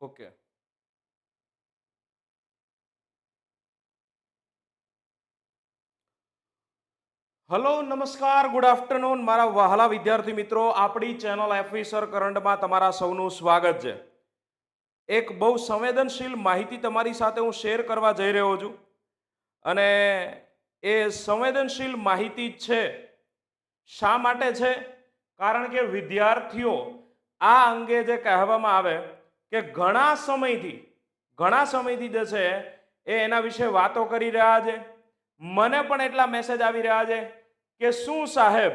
Okay hello નમસ્કાર good afternoon મારા વહાલા વિદ્યાર્થી મિત્રો, આપણી ચેનલ એફિસર કરંટમાં તમારા સૌનું સ્વાગત છે. એક બહુ સંવેદનશીલ માહિતી તમારી સાથે હું શેર કરવા જઈ રહ્યો છું. અને એ સંવેદનશીલ માહિતી છે, શા માટે છે? કારણ કે વિદ્યાર્થીઓ આ અંગે જે કહેવામાં આવે કે ઘણા સમયથી ઘણા સમયથી જે છે, એ એના વિશે વાતો કરી રહ્યા છે. મને પણ એટલા મેસેજ આવી રહ્યા છે કે શું સાહેબ,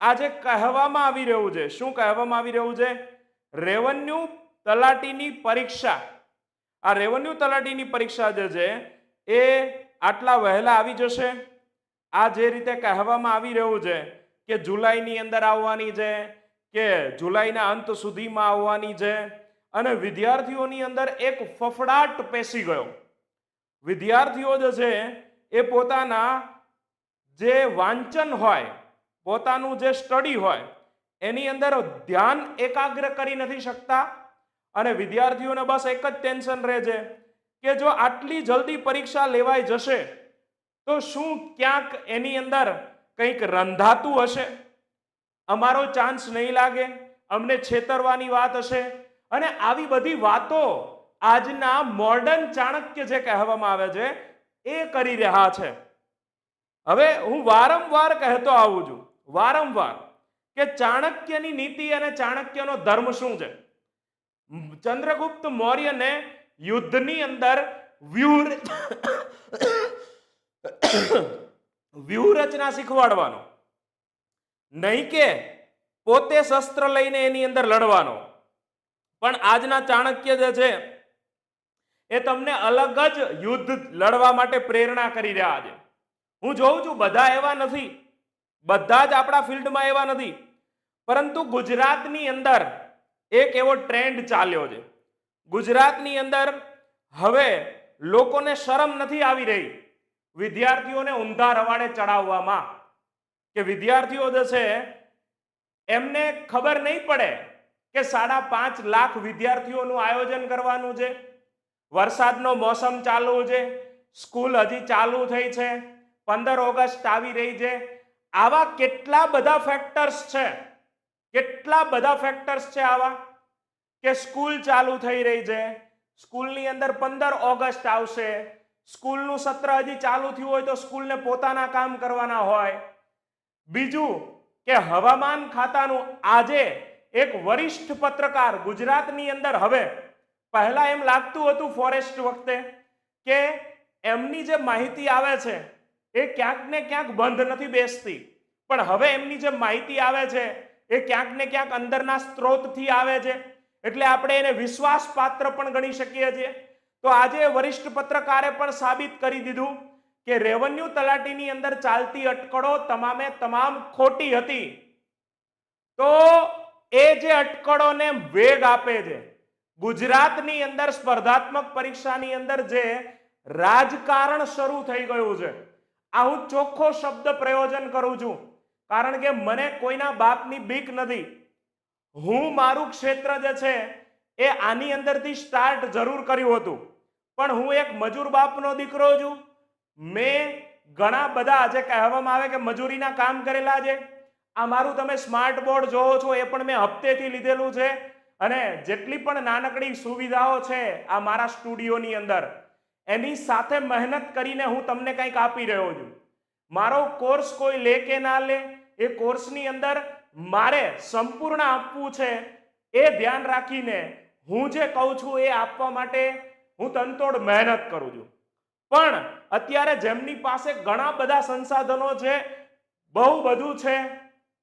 આજે કહેવામાં આવી રહ્યું છે, શું કહેવામાં આવી રહ્યું છે? રેવન્યુ તલાટીની પરીક્ષા. આ રેવન્યુ તલાટીની પરીક્ષા જે છે, એ આટલા વહેલા આવી જશે? આ જે રીતે કહેવામાં આવી રહ્યું છે કે જુલાઈની અંદર આવવાની છે, કે જુલાઈના અંત સુધીમાં આવવાની છે અને વિદ્યાર્થીઓની અંદર એક ફફડાટ પેસી ગયો. વિદ્યાર્થીઓ જે છે, એ પોતાના જે વાંચન હોય, પોતાનું જે સ્ટડી હોય, એની અંદર ધ્યાન એકાગ્ર કરી નથી શકતા. અને વિદ્યાર્થીઓને બસ એક જ ટેન્શન રહે છે કે જો આટલી જલ્દી પરીક્ષા લેવાઈ જશે, તો શું ક્યાંક એની અંદર કંઈક રંધાતું હશે? અમારો ચાન્સ નહીં લાગે, અમને છેતરવાની વાત હશે અને આવી બધી વાતો આજના મોડર્ન ચાણક્ય જે કહેવામાં આવે છે, એ કરી રહ્યા છે. હવે હું વારંવાર કહેતો આવું છું, વારંવાર, કે ચાણક્યની નીતિ અને ચાણક્યનો ધર્મ શું છે? ચંદ્રગુપ્ત મૌર્યને યુદ્ધની અંદર વ્યૂહ વ્યૂહરચના શીખવાડવાનો. નહીં કે પોતે શસ્ત્ર લઈને એની અંદર લડવાનો. પણ આજના ચાણક્ય જે છે, એ તમને અલગ જ યુદ્ધ લડવા માટે પ્રેરણા કરી રહ્યા છે. હું જોઉં છું, બધા એવા નથી. બધા જ આપણા ફિલ્ડમાં એવા નથી. પરંતુ ગુજરાતની અંદર એક એવો ટ્રેન્ડ ચાલ્યો છે. ગુજરાતની અંદર હવે લોકોને શરમ નથી આવી રહી વિદ્યાર્થીઓને ઊંધા રવાડે ચડાવવામાં. કે વિદ્યાર્થીઓ જે છે, એમને ખબર નહીં પડે કે સાડા પાંચ લાખ વિદ્યાર્થીઓનું આયોજન કરવાનું છે. વરસાદનો મોસમ ચાલુ છે. સ્કૂલ હજી ચાલુ થઈ છે. પંદર ઓગસ્ટ આવી રહી છે. આવા કેટલા બધા ફેક્ટર્સ છે. કેટલા બધા ફેક્ટર્સ છે આવા? કે સ્કૂલ ચાલુ થઈ રહી છે. સ્કૂલની અંદર પંદર ઓગસ્ટ આવશે. સ્કૂલનું સત્ર હજી ચાલુ થયું હોય તો સ્કૂલને પોતાના કામ કરવાના હોય. બીજું કે હવામાન ખાતાનું આજે એક વરિષ્ઠ પત્રકાર ગુજરાતની અંદર હવે પહેલા એમ લાગતું હતું ફોરેસ્ટ વખતે કે એમની જે માહિતી આવે છે એ ક્યાંક ને ક્યાંક બંધ નથી બેસતી. પણ હવે એમની જે માહિતી આવે છે એ ક્યાંક ને ક્યાંક અંદરના સ્ત્રોતથી આવે છે. એટલે આપણે એને વિશ્વાસપાત્ર પણ ગણી શકીએ છીએ. તો આજે વરિષ્ઠ પત્રકારે પણ સાબિત કરી દીધું કે રેવન્યુ તલાટીની અંદર ચાલતી અટકળો તમામે તમામ ખોટી હતી. તો એ જે અટકળોને વેગ આપે છે, ગુજરાતની અંદર સ્પર્ધાત્મક પરીક્ષાની અંદર જે રાજકારણ શરૂ થઈ ગયું છે, આ હું ચોખ્ખો શબ્દ પ્રયોજન કરું છું, કારણ કે મને કોઈના બાપની બીક નથી. હું મારું ક્ષેત્ર જે છે, એ આની અંદરથી સ્ટાર્ટ જરૂર કર્યું હતું. પણ હું એક મજૂર બાપનો દીકરો છું. મેં ઘણા બધા જે કહેવામાં આવે કે મજૂરીના કામ કરેલા છે. આ મારું તમે સ્માર્ટ બોર્ડ જોવો છો, એ પણ મેં હપ્તેથી લીધેલું છે. અને જેટલી પણ નાનકડી સુવિધાઓ છે આ મારા સ્ટુડિયોની અંદર, એની સાથે મહેનત કરીને હું તમને કંઈક આપી રહ્યો છું. મારો કોર્સ કોઈ લે કે ના લે, એ કોર્સની અંદર મારે સંપૂર્ણ આપવું છે, એ ધ્યાન રાખીને હું જે કહું છું એ આપવા માટે હું તનતોડ મહેનત કરું છું. પણ અત્યારે જેમની પાસે ઘણા બધા સંસાધનો છે, બહુ બધું છે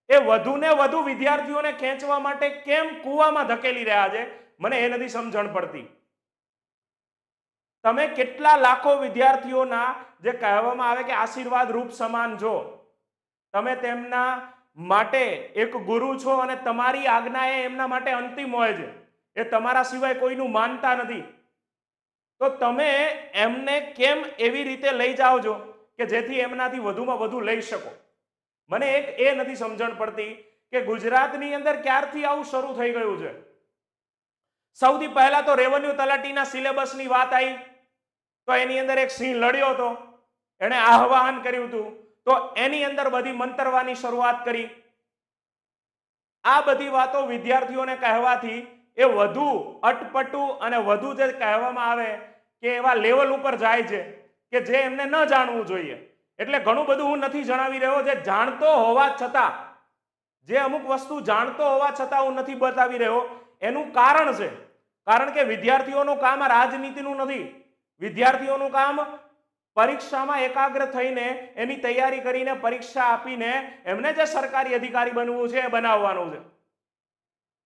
એ વધુને વધુ વિદ્યાર્થીઓને ખેંચવા માટે કેમ કૂવામાં ધકેલી રહ્યા છે? મને એ નથી સમજણ પડતી. તમે કેટલા લાખો વિદ્યાર્થીઓના જે કહેવામાં આવે કે આશીર્વાદ રૂપ સમાન છો, તમે તેમના માટે એક ગુરુ છો અને તમારી આજ્ઞા એ એમના માટે અંતિમ હોય છે. એ તમારા સિવાય કોઈનું માનતા નથી. તો તમે એમને કેમ એવી રીતે લઈ જાઓ છો કે જેથી એમનાથી વધુમાં વધુ લઈ શકો? મને એક એ નથી સમજણ પડતી કે ગુજરાતની અંદર ક્યારથી આવું શરૂ થઈ ગયું છે? સૌથી પહેલા તો રેવન્યુ તલાટીના સિલેબસની વાત આવી તો એની અંદર એક સિંહ લડ્યો હતો. એણે આહવાહન કર્યું હતું. તો એની અંદર બધી મંતરવાની શરૂઆત કરી. આ બધી વાતો વિદ્યાર્થીઓને કહેવાથી એ વધુ અટપટુ અને વધુ જે કહેવામાં આવે કે એવા લેવલ ઉપર જાય છે કે જે એમને ન જાણવું જોઈએ. એટલે ઘણું બધું હું નથી જણાવી રહ્યો જે જાણતો હોવા છતાં, જે અમુક વસ્તુ જાણતો હોવા છતાં હું નથી બતાવી રહ્યો, એનું કારણ છે. કારણ કે વિદ્યાર્થીઓનું કામ રાજનીતિનું નથી. વિદ્યાર્થીઓનું કામ પરીક્ષામાં એકાગ્ર થઈને, એની તૈયારી કરીને પરીક્ષા આપીને એમને જે સરકારી અધિકારી બનવું છે, એ બનાવવાનું છે.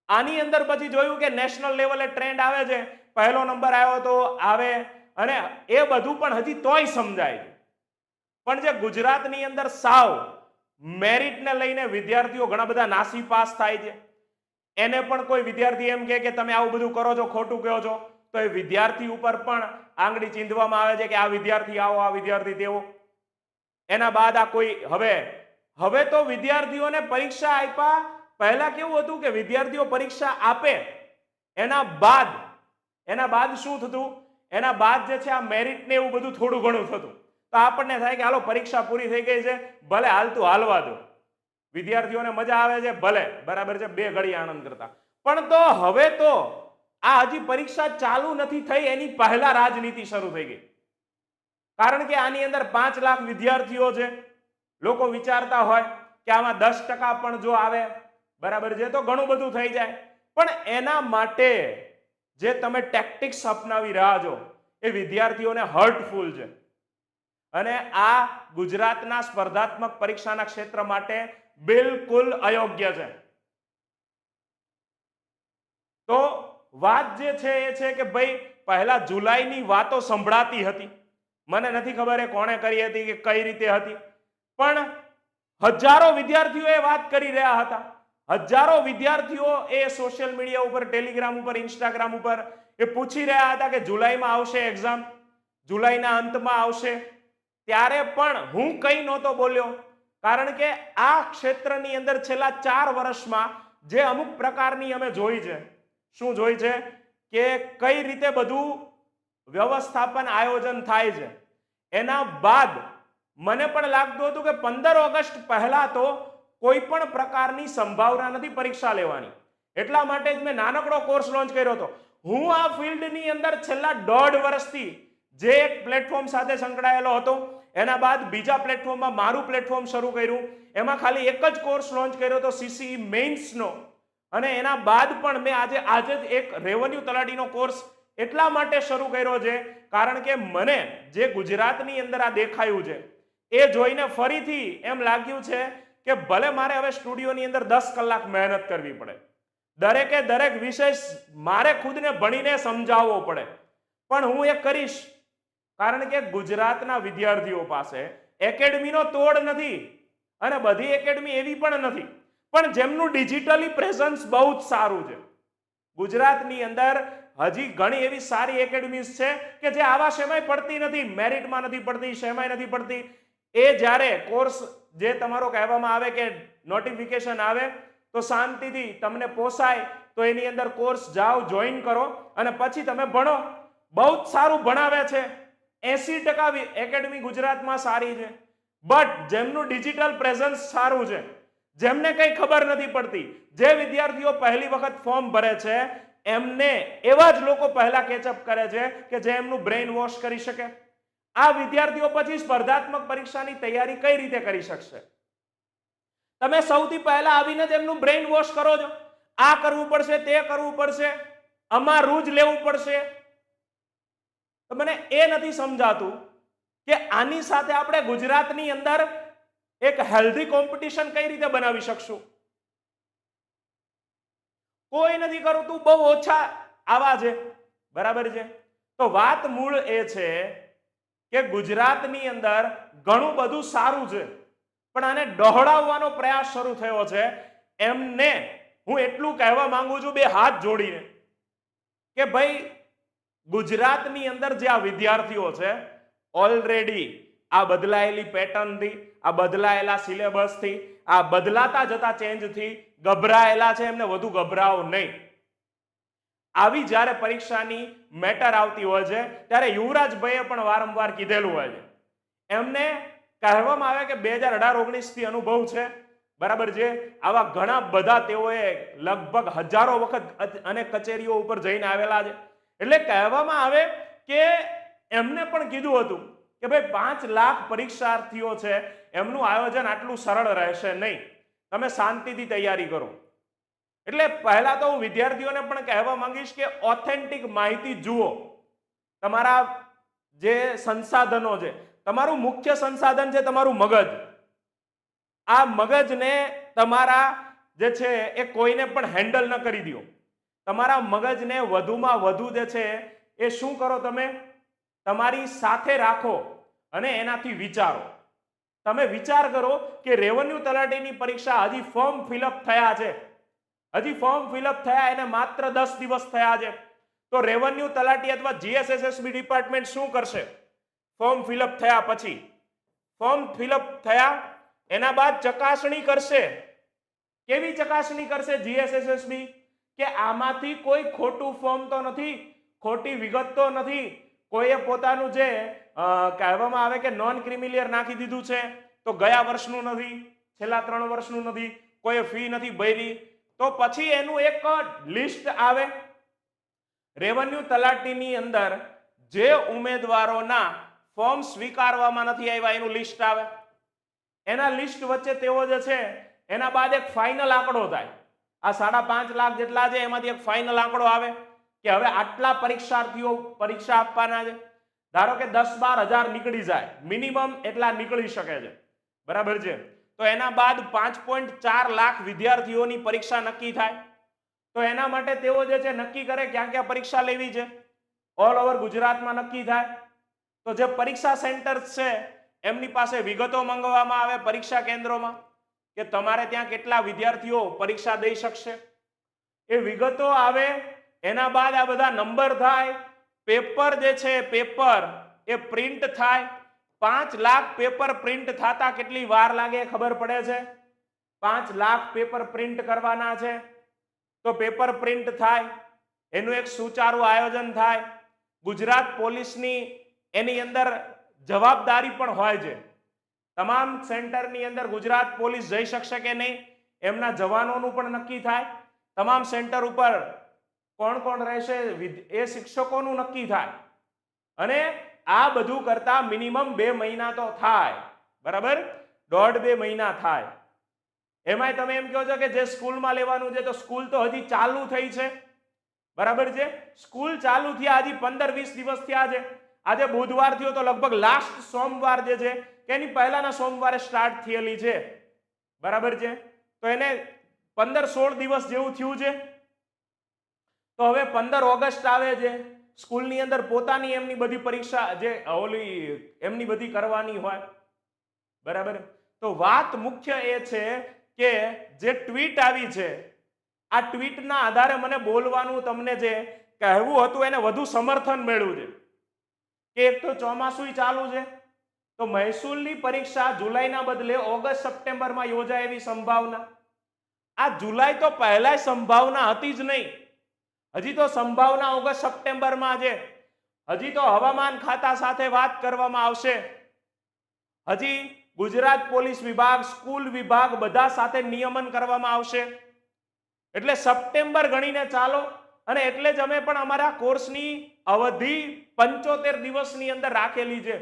આની અંદર પછી જોયું કે નેશનલ લેવલે ટ્રેન્ડ આવે છે. પહેલો નંબર આવ્યો તો આવે, અને એ બધું પણ હજી તોય સમજાય પણ જે ગુજરાતની અંદર સાવ મેરિટને લઈને વિદ્યાર્થીઓ ઘણા બધા નાસી પાસ થાય છે. એને પણ કોઈ વિદ્યાર્થી એમ કે તમે આવું બધું કરો છો, ખોટું કહો છો, તો એ વિદ્યાર્થી ઉપર પણ આંગળી ચીંધવામાં આવે છે કે આ વિદ્યાર્થી આવો, આ વિદ્યાર્થી તેવો. એના બાદ આ કોઈ, હવે હવે તો વિદ્યાર્થીઓને પરીક્ષા આપ્યા, પહેલા કેવું હતું કે વિદ્યાર્થીઓ પરીક્ષા આપે. એના બાદ એના બાદ શું થતું? એના બાદ જે છે આ મેરિટ ને એવું બધું થોડું ઘણું થતું. તો આપણને થાય કે, હાલો, પરીક્ષા પૂરી થઈ ગઈ છે, ભલે હાલતું હાલવા દો. વિદ્યાર્થીઓને મજા આવે છે, ભલે, બરાબર છે, બે ઘડી આનંદ કરતા. પણ તો હવે તો આ હજી પરીક્ષા ચાલુ નથી થઈ, એની પહેલા રાજનીતિ શરૂ થઈ ગઈ. કારણ કે આની અંદર પાંચ લાખ વિદ્યાર્થીઓ છે. લોકો વિચારતા હોય કે આમાં દસ ટકા પણ જો આવે, બરાબર છે, તો ઘણું બધું થઈ જાય. પણ એના માટે જે તમે ટેક્ટિક્સ અપનાવી રહ્યા છો, એ વિદ્યાર્થીઓને હર્ટફુલ છે. અને આ ગુજરાતના સ્પર્ધાત્મક પરીક્ષાના ક્ષેત્ર માટે બિલકુલ અયોગ્ય છે. તો વાત જે છે એ છે કે ભાઈ પહેલા જુલાઈની વાતો સંભળાતી હતી. મને નથી ખબર એ કોણે કરી હતી કે કઈ રીતે હતી. પણ હજારો વિદ્યાર્થીઓ એ વાત કરી રહ્યા હતા. હજારો વિદ્યાર્થીઓ એ સોશિયલ મીડિયા ઉપર, ટેલિગ્રામ ઉપર, ઇન્સ્ટાગ્રામ ઉપર એ પૂછી રહ્યા હતા કે જુલાઈમાં આવશે એક્ઝામ? જુલાઈના અંતમાં આવશે? ત્યારે પણ હું કઈ નહોતો બોલ્યો. કારણ કે આ ક્ષેત્રની અંદર છેલ્લા ચાર વર્ષમાં જે અમુક પ્રકારની અમે જોઈ છે, શું જોઈ છે કે કઈ રીતે બધું વ્યવસ્થાપન આયોજન થાય છે. એના બાદ મને પણ લાગતું હતું કે પંદર ઓગસ્ટ પહેલા તો કોઈ પણ પ્રકારની સંભાવના નથી પરીક્ષા લેવાની. એટલા માટે જ મેં નાનકડો કોર્સ લોન્ચ કર્યો હતો. હું આ ફિલ્ડની અંદર છેલ્લા દોઢ વર્ષથી જે એક પ્લેટફોર્મ સાથે સંકળાયેલો હતો એના બાદ બીજા પ્લેટફોર્મમાં મારું પ્લેટફોર્મ શરૂ કર્યું. એમાં ખાલી એક જ કોર્સ લોન્ચ કર્યો હતો સીસીઈ મેઇન્સનો અને એના બાદ પણ મેં આજે આજે જ એક રેવન્યુ તલાટીનો કોર્સ એટલા માટે શરૂ કર્યો છે, કારણ કે મને જે ગુજરાતની અંદર આ દેખાયું છે, એ જોઈને ફરીથી એમ લાગ્યું છે કે ભલે મારે હવે સ્ટુડિયોની અંદર દસ કલાક મહેનત કરવી પડે. દરેકે દરેક વિષય મારે ખુદને ભણીને સમજાવવો પડે. પણ હું એ કરીશ કારણ કે ગુજરાતના વિદ્યાર્થીઓ પાસે એકેડમીનો તોડ નથી અને બધી એકેડમી એવી પણ નથી. પણ જેમનું ડિજિટલી પ્રેઝન્સ બહુ જ સારું છે. ગુજરાતની અંદર હજી ઘણી એવી સારી એકેડમીઝ છે કે જે આવા શેમાય પડતી નથી, મેરિટમાં નથી પડતી શેમાય નથી પડતી. એ જ્યારે કોર્સ જે તમારો કહેવામાં આવે કે નોટિફિકેશન આવે, તો શાંતિથી તમને પોસાય, તો એની અંદર કોર્સ જાઓ, જોઈન કરો અને પછી તમે ભણો. બહુ જ સારું ભણાવે છે. એસી ટકા એકેડમી ગુજરાતમાં સારી છે. બટ જેમનું ડિજિટલ પ્રેઝન્સ સારું છે, જેમને કંઈ ખબર નથી પડતી, જે વિદ્યાર્થીઓ પહેલી વખત ફોર્મ ભરે છે, એમને એવા જ લોકો પહેલા કેચઅપ કરે છે કે જે એમનું બ્રેઇન વોશ કરી શકે. આ વિદ્યાર્થીઓ પછી સ્પર્ધાત્મક પરીક્ષાની તૈયારી કઈ રીતે કરી શકશે? તમે સૌથી પહેલા આવીને જ એમનું બ્રેઇન વોશ કરો છો. આ કરવું પડશે, તે કરવું પડશે, અમારું જ લેવું પડશે. તો મને એ નથી સમજાતું કે આની સાથે આપણે ગુજરાતની અંદર એક હેલ્ધી કોમ્પિટિશન કઈ રીતે બનાવી શકશું? કોઈ નથી કરતું, બહુ ઓછા આવા છે. બરાબર છે? તો વાત મૂળ એ છે કે ગુજરાતની અંદર ઘણું બધું સારું છે. પણ આને ડહોળાવવાનો પ્રયાસ શરૂ થયો છે. એમને હું એટલું કહેવા માંગુ છું, બે હાથ જોડીને, કે ભાઈ ગુજરાતની અંદર જે આ વિદ્યાર્થીઓ છે ઓલરેડી આ બદલાયેલી પેટર્નથી, આ બદલાયેલા સિલેબસથી, આ બદલાતા જતા ચેન્જથી ગભરાયેલા છે, એમને વધુ ગભરાવો નહીં. આવી જ્યારે પરીક્ષાની મેટર આવતી હોય છે, ત્યારે યુવરાજભાઈએ પણ વારંવાર કીધેલું હોય છે. એમને કહેવામાં આવે કે બે હજાર અઢાર ઓગણીસથી અનુભવ છે. બરાબર છે? આવા ઘણા બધા તેઓએ લગભગ હજારો વખત અને કચેરીઓ ઉપર જઈને આવેલા છે. એટલે કહેવામાં આવે કે એમને પણ કીધું હતું કે ભાઈ પાંચ લાખ પરીક્ષાર્થીઓ છે, એમનું આયોજન આટલું સરળ રહેશે નહીં. તમે શાંતિથી તૈયારી કરો. એટલે પહેલા તો હું વિદ્યાર્થીઓને પણ કહેવા માંગીશ કે ઓથેન્ટિક માહિતી જુઓ. તમારા જે સંસાધનો છે, તમારું મુખ્ય સંસાધન છે તમારું મગજ. આ મગજને તમારા જે છે એ કોઈને પણ હેન્ડલ ન કરી દો. તમારા મગજને વધુમાં વધુ જે છે એ શું કરો તમે? તમારી સાથે રાખો અને એનાથી વિચારો. તમે વિચાર કરો કે રેવન્યુ તલાટીની પરીક્ષા હજી ફોર્મ ફિલઅપ થયા છે. હજી ફોર્મ ફિલઅપ થયા એને માત્ર દસ દિવસ થયા છે. તો રેવન્યુ તલાટી અથવા જીએસએસએસબી ડિપાર્ટમેન્ટ શું કરશે? ફોર્મ ફિલઅપ થયા પછી. ફોર્મ ફિલઅપ થયા, એના બાદ ચકાસણી કરશે. કેવી ચકાસણી કરશે જીએસએસએસબી કે આમાંથી કોઈ ખોટું ફોર્મ તો નથી, ખોટી વિગત તો નથી. કોઈએ પોતાનું જે કહેવામાં આવે કે નોન ક્રિમિલિયર નાખી દીધું છે, તો ગયા વર્ષનું નથી, છેલ્લા ત્રણ વર્ષનું નથી, કોઈએ ફી નથી ભરી. તો પછી એનું એક લિસ્ટ આવે. રેવન્યુ તલાટીની અંદર જે ઉમેદવારોના ફોર્મ સ્વીકારવામાં નથી આવ્યા, એનું લિસ્ટ આવે. એના લિસ્ટ વચ્ચે તેઓ જે છે, એના બાદ એક ફાઇનલ આંકડો થાય. આ સાડા પાંચ લાખ જેટલા છે, એમાંથી એક ફાઇનલ આંકડો આવે કે હવે આટલા પરીક્ષાર્થીઓ પરીક્ષા આપવાના છે. ધારો કે દસ બાર હજાર નીકળી જાય મિનિમમ એટલા નીકળી શકે છે. બરાબર છે? તો એના બાદ પાંચ પોઈન્ટ ચાર લાખ વિદ્યાર્થીઓની પરીક્ષા નક્કી થાય. તો એના માટે તેઓ જે છે, નક્કી કરે ક્યાં ક્યાં પરીક્ષા લેવી છે? ઓલ ઓવર ગુજરાતમાં નક્કી થાય. તો જે પરીક્ષા સેન્ટર્સ છે, એમની પાસે વિગતો મંગાવવામાં આવે પરીક્ષા કેન્દ્રોમાં. કે તમારે ત્યાં કેટલા વિદ્યાર્થીઓ પરીક્ષા દઈ શકશે? એ વિગતો આવે, એના બાદ આ બધા નંબર થાય, પેપર જે છે, પેપર એ પ્રિન્ટ થાય. પાંચ લાખ પેપર પ્રિન્ટ થતા કેટલી વાર લાગે ખબર પડે છે? પાંચ લાખ પેપર પ્રિન્ટ કરવાના છે. તો પેપર પ્રિન્ટ થાય, એનું એક સુચારું આયોજન થાય. ગુજરાત પોલીસની એની અંદર જવાબદારી પણ હોય છે. તમામ સેન્ટરની અંદર ગુજરાત પોલીસ જઈ શકશે કે નહીં, એમના જવાનોનું પણ નક્કી થાય. તમામ સેન્ટર ઉપર કોણ કોણ રહેશે એ શિક્ષકોનું નક્કી થાય. અને આ બધું કરતા મિનિમમ બે મહિના તો થાય, બરાબર? દોઢ બે મહિના થાય. એમાંય તમે એમ કહો છો કે જે સ્કૂલમાં લેવાનું છે તો સ્કૂલ તો હજી ચાલુ થઈ છે. બરાબર છે? સ્કૂલ ચાલુ થયા, હજી પંદર વીસ દિવસ થયા છે. આજે બુધવાર થયો તો લગભગ લાસ્ટ સોમવાર જે છે કે એની પહેલાના સોમવારે સ્ટાર્ટ થયેલી છે. બરાબર છે? તો એને પંદર સોળ દિવસ જેવું થયું છે. તો હવે પંદર ઓગસ્ટ આવે છે. સ્કૂલની અંદર પોતાની એમની બધી પરીક્ષા જે ઓલી એમની બધી કરવાની હોય. બરાબર? તો વાત મુખ્ય એ છે કે જે ટ્વીટ આવી છે, આ ટ્વીટના આધારે મને બોલવાનું તમને જે કહેવું હતું એને વધુ સમર્થન મેળવું છે. કે એક તો ચોમાસું ચાલુ છે. તો મહેસૂલની પરીક્ષા જુલાઈના બદલે ઓગસ્ટ સપ્ટેમ્બરમાં યોજાય એવી સંભાવના? આ જુલાઈ તો પહેલા સંભાવના હતી જ નહીં. હજી તો સંભાવના ઓગસ્ટ સપ્ટેમ્બરમાં છે. હજી તો હવામાન ખાતા સાથે વાત કરવામાં આવશે. હજી ગુજરાત પોલીસ વિભાગ, સ્કૂલ વિભાગ બધા સાથે નિયમન કરવામાં આવશે. એટલે સપ્ટેમ્બર ગણીને ચાલો, અને એટલે જ અમે પણ અમારા કોર્સની અવધિ પંચોતેર દિવસની અંદર રાખેલી છે.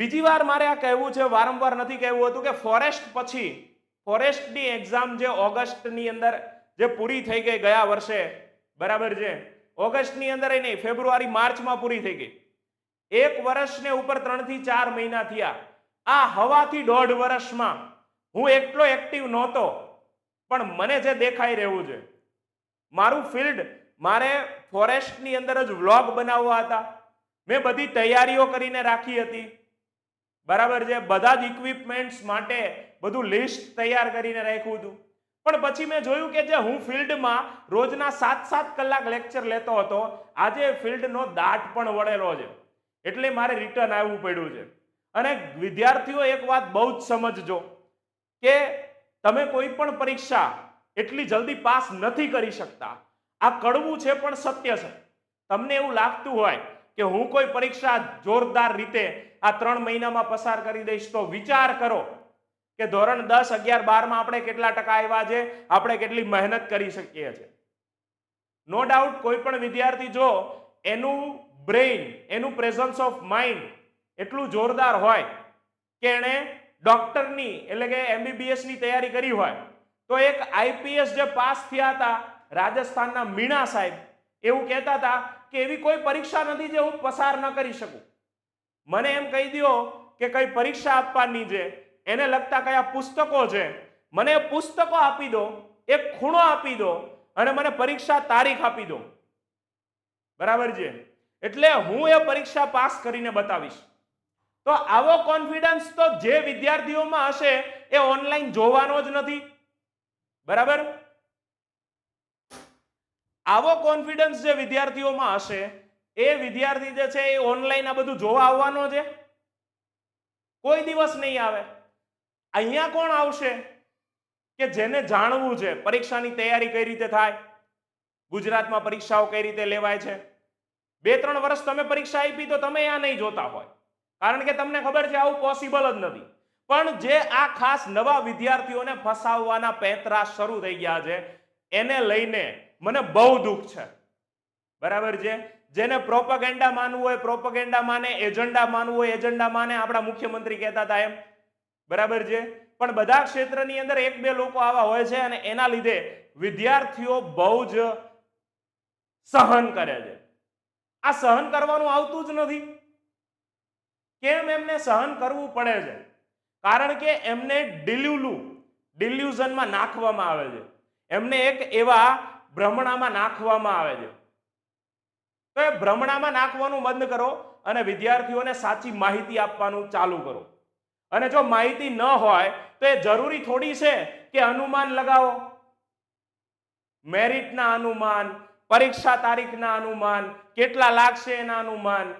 બીજી વાર મારે આ કહેવું છે, વારંવાર નથી કહેવું હતું કે ફોરેસ્ટ પછી, ફોરેસ્ટની એક્ઝામ જે ઓગસ્ટની અંદર જે પૂરી થઈ ગઈ ગયા વર્ષે, બરાબર છે? ઓગસ્ટની અંદર નહીં, ફેબ્રુઆરી, માર્ચમાં પૂરી થઈ ગઈ. એક વર્ષને ઉપર ત્રણથી ચાર મહિના થયા. આ હવાથી દોઢ વર્ષમાં હું એટલો એક્ટિવ નહોતો, પણ મને જે દેખાઈ રહ્યું છે, મારું ફિલ્ડ મારે ફોરેસ્ટની અંદર જ વ્લોગ બનાવવા હતા. મેં બધી તૈયારીઓ કરીને રાખી હતી. બરાબર છે? બધા જ ઇક્વિપમેન્ટ્સ માટે બધું લિસ્ટ તૈયાર કરીને રાખ્યું હતું. પણ પછી મેં જોયું કે જે હું ફિલ્ડમાં રોજના સાત સાત કલાક લેક્ચર લેતો હતો, આજે ફિલ્ડનો દાટ પણ વળેલો છે. એટલે મારે રિટર્ન આવવું પડ્યું છે. અને વિદ્યાર્થીઓ, એક વાત બહુ જ સમજજો કે તમે કોઈ પણ પરીક્ષા એટલી જલ્દી પાસ નથી કરી શકતા. આ કડવું છે પણ સત્ય છે. તમને એવું લાગતું હોય કે હું કોઈ પરીક્ષા જોરદાર રીતે આ ત્રણ મહિનામાં પસાર કરી દઈશ. તો વિચાર કરો કે ધોરણ દસ અગિયાર બારમાં આપણે કેટલા ટકા આવ્યા છે? આપણે કેટલી મહેનત કરી શકીએ છીએ. નો ડાઉટ કોઈ પણ વિદ્યાર્થી જો એનું બ્રેઇન એનું પ્રેઝન્સ ઓફ માઇન્ડ એટલું જોરદાર હોય કે એણે ડોક્ટરની એટલે કે એમબીબીએસની તૈયારી કરી હોય, તો એક આઈપીએસ જે પાસ થયા હતા રાજસ્થાનના મીણા સાહેબ, એવું કહેતા હતા કે એવી કોઈ પરીક્ષા નથી જે હું પસાર ન કરી શકું. મને એમ કહી દો કે કઈ પરીક્ષા આપવાની છે. એને લગતા કયા પુસ્તકો છે? મને પુસ્તકો આપી દો, એક ખૂણો આપી દો અને મને પરીક્ષા તારીખ આપી દો. બરાબર છે? એટલે હું એ પરીક્ષા પાસ કરીને બતાવીશ. તો આવો કોન્ફિડન્સ તો જે વિદ્યાર્થીઓમાં હશે એ ઓનલાઈન જોવાનો જ નથી. બરાબર? આવો કોન્ફિડન્સ જે વિદ્યાર્થીઓમાં હશે એ વિદ્યાર્થી જે છે એ ઓનલાઈન આ બધું જોવા આવવાનો છે? કોઈ દિવસ નહીં આવે. અહીંયા કોણ આવશે? કે જેને જાણવું છે. પરીક્ષાની તૈયારી કઈ રીતે થાય? ગુજરાતમાં પરીક્ષાઓ કઈ રીતે લેવાય છે? બે ત્રણ વર્ષ તમે પરીક્ષા આપી તો તમે આ નહીં જોતા હોય. કારણ કે તમને ખબર છે આવું પોસિબલ જ નથી. પણ જે આ ખાસ નવા વિદ્યાર્થીઓને ફસાવવાના પેંતરા શરૂ થઈ ગયા છે, એને લઈને મને બહુ દુઃખ છે. બરાબર છે? જેને પ્રોપગેન્ડા માનવું હોય પ્રોપગેન્ડા માને એજન્ડા માનવું હોય એજન્ડા માને, આપણા મુખ્યમંત્રી કહેતા હતા એમ. બરાબર છે? પણ બધા ક્ષેત્રની અંદર એક બે લોકો આવા હોય છે અને એના લીધે વિદ્યાર્થીઓ બહુ જ સહન કરે છે. આ સહન કરવાનું આવતું જ નથી. કેમ એમને સહન કરવું પડે છે? કારણ કે એમને ડિલ્યુલું, ડિલ્યુઝનમાં નાખવામાં આવે છે. એમને એક એવા ભ્રમણામાં નાખવામાં આવે છે. તો એ ભ્રમણામાં નાખવાનું બંધ કરો અને વિદ્યાર્થીઓને સાચી માહિતી આપવાનું ચાલુ કરો. અને જો માહિતી ન હોય, તો એ જરૂરી થોડી છે કે અનુમાન લગાવો. મેરિટના અનુમાન, પરીક્ષા તારીખના અનુમાન, કેટલા લાગશે એના અનુમાન.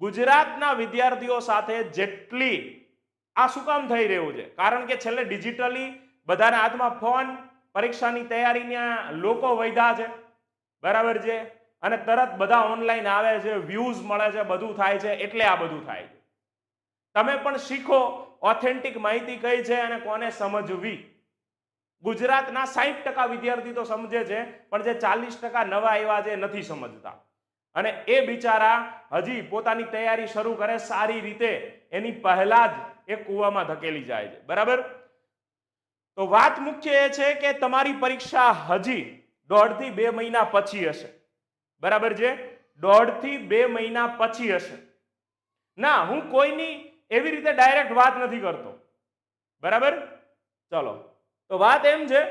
ગુજરાતના વિદ્યાર્થીઓ સાથે જેટલી આ શું કામ થઈ રહ્યું છે? કારણ કે છેલ્લે ડિજિટલી બધાના હાથમાં ફોન પરીક્ષાની તૈયારીના લોકો વધ્યા છે. બરાબર છે? અને તરત બધા ઓનલાઈન આવે છે વ્યૂઝ મળે છે, બધું થાય છે, એટલે આ બધું થાય તમે પણ શીખો ઓથેન્ટિક માહિતી કઈ છે અને કોને સમજવી? ગુજરાતના સાહીઠ ટકા વિદ્યાર્થી તો સમજે છે, પણ જે ચાલીસ ટકા નવા આવ્યા છે નથી સમજતા. અને એ બિચારા હજી પોતાની તૈયારી શરૂ કરે સારી રીતે, એની પહેલા જ એ કૂવામાં ધકેલી જાય છે. બરાબર? તો વાત મુખ્ય એ છે કે તમારી પરીક્ષા હજી દોઢથી બે મહિના પછી હશે. બરાબર છે? દોઢથી બે મહિના પછી હશે. ના, હું કોઈની એવી રીતે ડાયરેક્ટ વાત નથી કરતો. બરાબર? ચલો. તો વાત એમ છે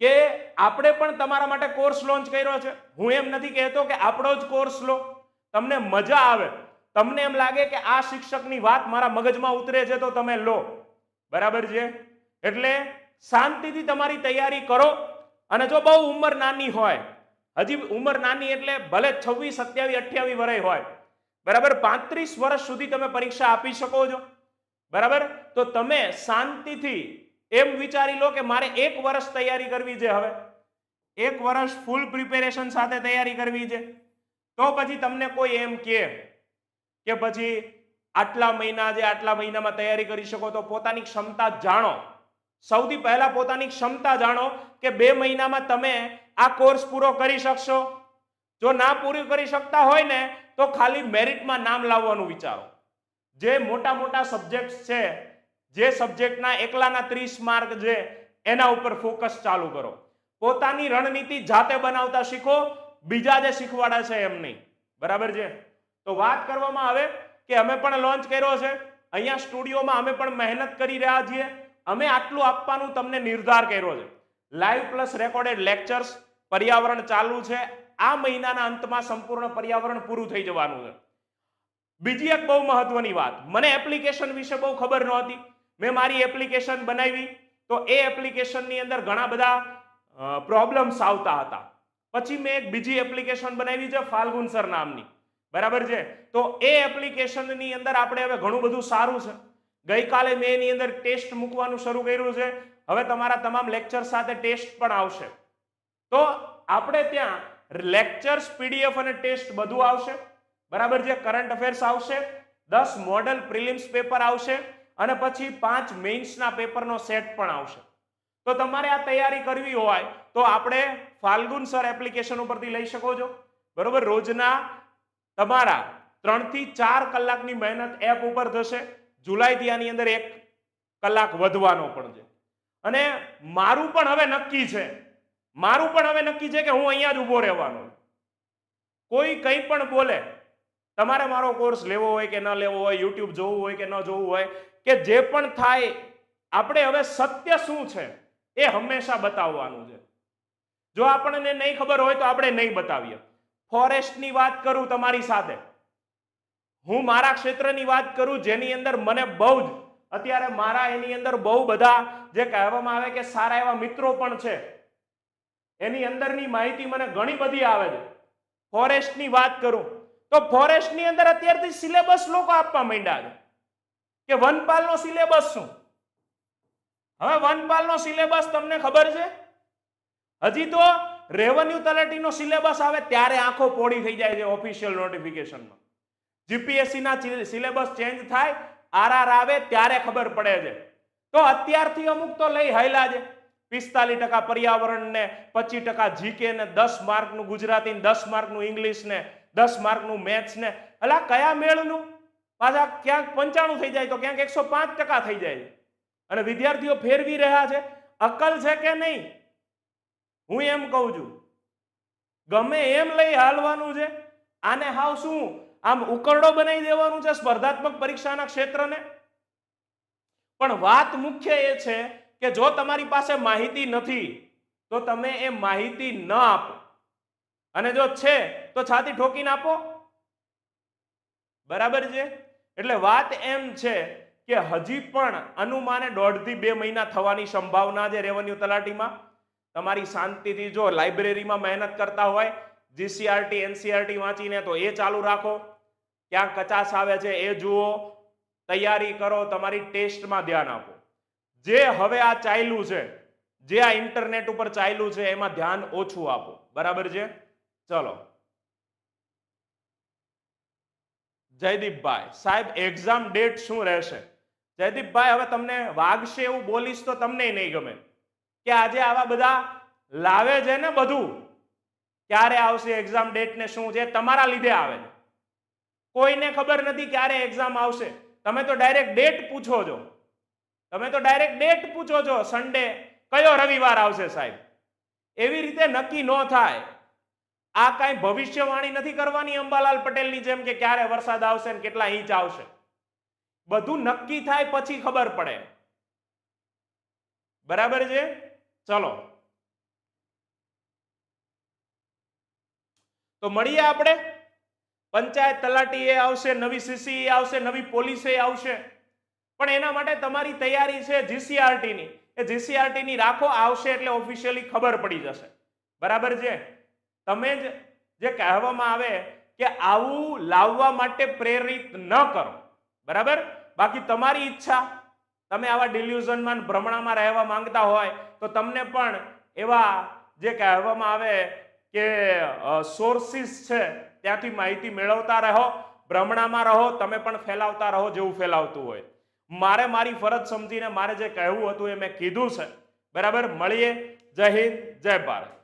કે આપણે પણ તમારા માટે કોર્સ લોન્ચ કર્યો છે. હું એમ નથી કહેતો કે આપણો જ કોર્સ લો. તમને મજા આવે. તમને એમ લાગે કે આ શિક્ષકની વાત મારા મગજમાં ઉતરે છે તો તમે લો. બરાબર છે? એટલે શાંતિથી તમારી તૈયારી કરો. અને જો બહુ ઉંમર નાની હોય, હજી ઉંમર નાની એટલે ભલે છવ્વીસ, સત્યાવીસ, અઠ્યાવીસ વર્ષ હોય, બરાબર? પાંત્રીસ વર્ષ સુધી તમે પરીક્ષા આપી શકો છો. બરાબર? તો તમે શાંતિથી એમ વિચારી લો કે મારે એક વર્ષ તૈયારી કરવી છે હવે. એક વર્ષ ફૂલ પ્રિપેરેશન સાથે તૈયારી કરવી છે. તો પછી તમને કોઈ એમ કે કે પછી આટલા મહિના જે આટલા મહિનામાં તૈયારી કરી શકો તો પોતાની ક્ષમતા જાણો. સૌથી પહેલા પોતાની ક્ષમતા જાણો કે બે મહિનામાં તમે આ કોર્સ પૂરો કરી શકશો. જો ના પૂરું કરી શકતા હોય ને, તો ખાલી મેરિટમાં નામ લાવવાનું વિચારો. જે મોટા મોટા સબ્જેક્ટ છે, જે સબ્જેક્ટના એકલાના ત્રીસ માર્ક છે, એના ઉપર ફોકસ ચાલુ કરો. પોતાની રણનીતિ જાતે બનાવતા શીખો, બીજા જે શીખવાડે છે એમ નહીં. બરાબર છે? તો વાત કરવામાં આવે કે અમે પણ લોન્ચ કર્યો છે. અહીંયા સ્ટુડિયોમાં અમે પણ મહેનત કરી રહ્યા છીએ. અમે આટલું આપવાનું તમને નિર્ધાર કર્યો છે. લાઈવ પ્લસ રેકોર્ડેડ લેક્ચર્સ પર્યાવરણ ચાલુ છે. આ મહિનાના અંતમાં સંપૂર્ણ પર્યાવરણ પૂરું થઈ જવાનું છે. બીજી એક બહુ મહત્વની વાત. મને એપ્લિકેશન વિશે બહુ ખબર નહોતી. મેં મારી એપ્લિકેશન બનાવી. તો એ એપ્લિકેશનની અંદર ઘણા બધા પ્રોબ્લેમ્સ આવતા હતા. પછી મેં એક બીજી એપ્લિકેશન બનાવી છે, ફાલ્ગુન સર નામની. બરાબર છે? તો એ એપ્લિકેશનની અંદર આપણે હવે ઘણું બધું સારું છે. ગઈકાલે મેં એની અંદર ટેસ્ટ મૂકવાનું શરૂ કર્યું છે. હવે તમારા તમામ લેક્ચર સાથે ટેસ્ટ પણ આવશે. તો આપણે ત્યાં લેક્ચર્સ, પીડીએફ અને ટેસ્ટ બધું આવશે. બરાબર છે? કરંટ અફેર્સ આવશે. દસ મોડલ પ્રિલિમ્સ પેપર આવશે અને પછી પાંચ મેઇન્સના પેપરનો સેટ પણ આવશે. તો તમારે આ તૈયારી કરવી હોય તો આપણે ફાલ્ગુન સર એપ્લિકેશન ઉપરથી લઈ શકો છો. બરોબર? રોજના તમારા ત્રણથી ચાર કલાકની મહેનત એપ ઉપર થશે. જુલાઈથી આની અંદર એક કલાક વધવાનો પણ છે. અને મારું પણ હવે નક્કી છે. મારું પણ હવે નક્કી છે કે હું અહીંયા જ ઊભો રહેવાનો કોઈ કંઈ પણ બોલે, તમારે મારો કોર્સ લેવો હોય કે ન લેવો હોય, યુટ્યુબ જોવું હોય કે ન જોવું હોય, કે જે પણ થાય, આપણે હવે સત્ય શું છે એ હંમેશા બતાવવાનું છે. જો આપણને નહીં ખબર હોય તો આપણે નહીં બતાવીએ. ફોરેસ્ટની વાત કરું તમારી સાથે. હું મારા ક્ષેત્રની વાત કરું જેની અંદર મને બહુ જ, અત્યારે મારા એની અંદર બહુ બધા જે કહેવામાં આવે કે સારા એવા મિત્રો પણ છે. એની અંદરની માહિતી મને ઘણી બધી આવે છે. ફોરેસ્ટની વાત કરું, તો ફોરેસ્ટની અંદર અત્યારથી સિલેબસ લોકો આપવા માંડ્યા છે. કે વનપાલનો સિલેબસ શું? હવે વનપાલનો સિલેબસ તમને ખબર છે? હજી તો રેવન્યુ તલાટીનો સિલેબસ આવે ત્યારે આંખો પોડી થઈ જાય છે ઓફિશિયલ નોટિફિકેશનમાં જીપીએસસી ના સિલેબસ ચેન્જ થાય, આરઆર આવે ત્યારે ખબર પડે છે. તો અત્યારથી અમુક તો લઈ હાયલા છે. પિસ્તાલીસ ટકા પર્યાવરણ ને પચીસ ટકા જીકે ને દસ માર્કનું ગુજરાતી ને દસ માર્કનું ઇંગ્લિશ ને દસ માર્કનું મેથ્સ ને અલા, કયા મેળનું? પાછા ક્યાંક પંચાણું થઈ જાય તો ક્યાંક એકસો પાંચ ટકા થઈ જાય અને વિદ્યાર્થીઓ ફેરવી રહ્યા છે. અકલ છે કે નહીં? હું એમ કહું છું. ગમે એમ લઈ હાલવાનું છે. આને હાવ શું? આમ ઉકરડો બનાવી દેવાનું છે સ્પર્ધાત્મક પરીક્ષાના ક્ષેત્રને? પણ વાત મુખ્ય એ છે કે જો તમારી પાસે માહિતી નથી, તો તમે એ માહિતી ન આપો. અને જો છે, તો છાતી ઠોકીને આપો. બરાબર છે? એટલે વાત એમ છે કે હજી પણ અનુમાને દોઢથી બે મહિના થવાની સંભાવના છે રેવન્યુ તલાટીમાં. તમારી શાંતિથી જો લાઇબ્રેરીમાં મહેનત કરતા હોય જીસીઆરટી એનસીઆરટી વાંચીને તો એ ચાલુ રાખો. ક્યાં કચાશ આવે છે એ જુઓ. તૈયારી કરો, તમારી ટેસ્ટમાં ધ્યાન આપો. જે હવે આ ચાલ્યું છે, જે આ ઇન્ટરનેટ ઉપર ચાલ્યું છે, એમાં ધ્યાન ઓછું આપો. બરાબર છે? ચલો. જયદીપભાઈ, સાહેબ એક્ઝામ ડેટ શું રહેશે? જયદીપભાઈ, હવે તમને વાગશે એવું બોલીશ તો તમને નહીં ગમે. કે આજે આવા બધા લાવે છે ને બધું? ક્યારે આવશે એક્ઝામ ડેટ ને શું છે, તમારા લીધે આવે છે. કોઈને ખબર નથી ક્યારે એક્ઝામ આવશે. તમે તો ડાયરેક્ટ ડેટ પૂછો છો. તમે તો ડાયરેક્ટ ડેટ પૂછો છો સન્ડે કયો રવિવાર આવશે સાહેબ? એવી રીતે નક્કી ન થાય. આ કાંઈ ભવિષ્યવાણી નથી કરવાની અંબાલાલ પટેલની જેમ કે ક્યારે વરસાદ આવશે ને કેટલા ઇંચ આવશે. બધું નક્કી થાય પછી ખબર પડે. બરાબર છે? ચલો. તો મળીએ આપણે? પંચાયત તલાટી એ આવશે, નવી સીસી આવશે, નવી પોલીસ એ આવશે. પણ એના માટે તમારી તૈયારી છે જીસીઆરટી ની એ જીસીઆરટી ની રાખો આવશે એટલે ઓફિશિયલી ખબર પડી જશે. બરાબર છે? તમે જ જે કહેવામાં આવે કે આવું લાવવા માટે પ્રેરિત ન કરો. બરાબર? બાકી તમારી ઈચ્છા, તમે આવા ડિલ્યુઝનમાં ભ્રમણામાં રહેવા માંગતા હોય, તો તમને પણ એવા જે કહેવામાં આવે કે સોર્સિસ છે, ત્યાંથી માહિતી મેળવતા રહો, ભ્રમણામાં રહો, તમે પણ ફેલાવતા રહો જેવું ફેલાવતું હોય. મારે મારી ફરજ સમજીને મારે જે કહેવું હતું એ મેં કીધું છે. બરાબર? મળીએ. જય હિન્દ, જય ભારત.